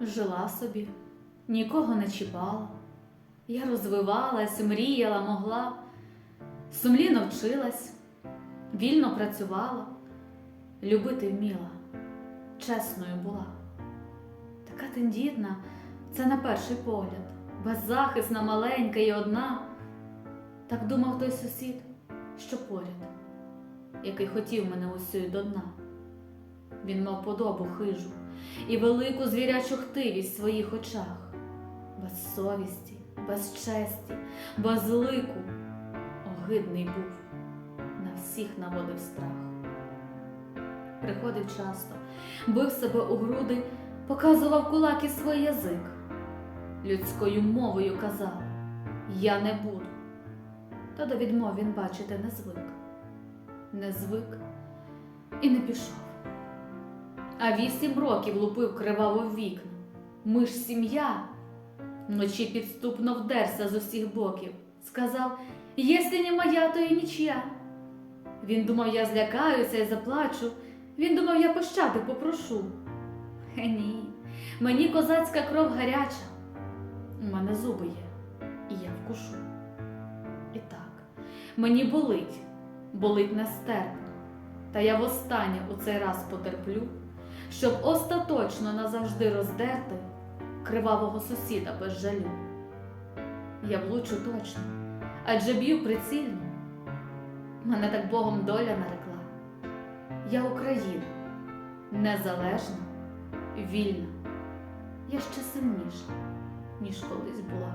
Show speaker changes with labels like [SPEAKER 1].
[SPEAKER 1] Жила собі, нікого не чіпала. Я розвивалась, мріяла, могла, сумлінно вчилась, вільно працювала, любити вміла, чесною була. Така тендітна, це на перший погляд, беззахисна, маленька і одна. Так думав той сусід, що поряд, який хотів мене усю до дна. Він мав подобу хижу і велику звірячу хтивість в своїх очах, без совісті, без честі, без лику. Огидний був, на всіх наводив страх. Приходив часто, бив себе у груди, показував кулаки свій язик. Людською мовою казав Я не буду. Та до відмов він бачити не звик, не звик і не пішов. А вісім років лупив криваво в вікна. Ми ж сім'я. Вночі підступно вдерся з усіх боків. Сказав, «Єсте не моя, то і нічия. Він думав, я злякаюся і заплачу. Він думав, я пощади попрошу. Е, ні, мені козацька кров гаряча. У мене зуби є, і я вкушу. І так, мені болить, болить нестерпно. Та я востаннє у цей раз потерплю, щоб остаточно назавжди роздерти кривавого сусіда без жалю. Я влучу точно, адже б'ю прицільно. Мене так Богом доля нарекла. Я Україна, незалежна, вільна. Я ще сильніша, ніж колись була.